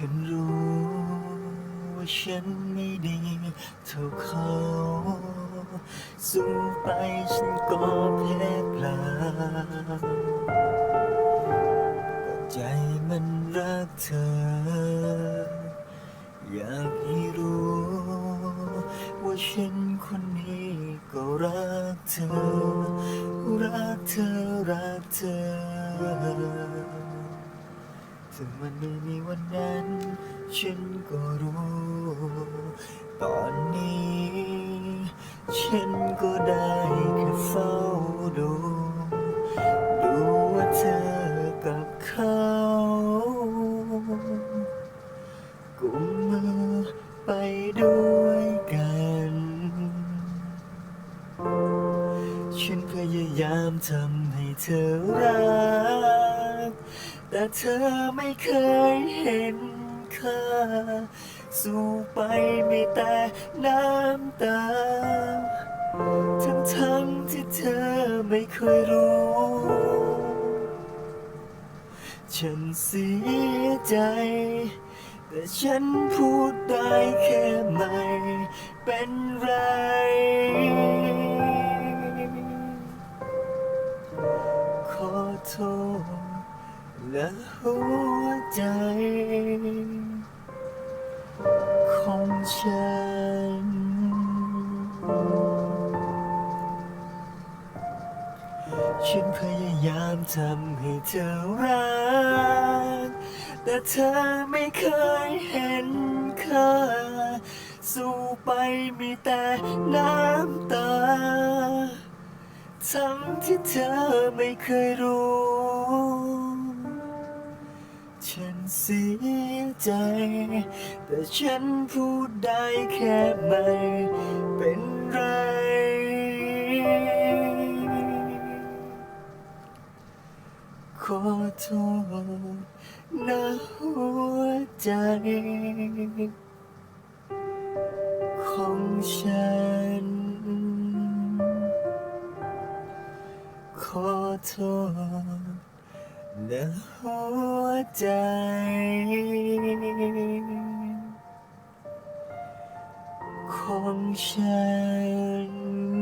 ฉันรู้ว่าฉันไม่ดีเท่าเขาสู้ไปฉันก็แพ้เปล่าใจมันรักเธอ อยากให้รู้ ว่าฉันคนนี้ก็รักเธอ รักเธอ รักเธอ ถึงมันไม่มีวันนั้น ฉันก็รู้ ตอนนี้ ฉันก็ได้แค่เฝ้าดู ดูว่าเธอกับเขากุมมือไปด้วยกัน ฉันพยายามทำให้เธอรัก แต่เธอไม่เคยเห็นค่าสู้ไปมีแต่น้ำตา ทั้งทั้งที่เธอไม่เคยรู้ ฉันเสียใจ แต่ฉันพูดได้แค่ไม่เป็นไรขอโทษ และหัวใจของฉัน ฉันพยายามทำให้เธอรัก แต่เธอไม่เคยเห็นค่า สู้ไปมีแต่น้ำตา ทั้งที่เธอไม่เคยรู้ เสียใจ แต่ฉันพูดได้แค่ไม่เป็นไรขอโทษนะหัวใจ ของฉัน ขอโทษ นะหัวใจ ของฉัน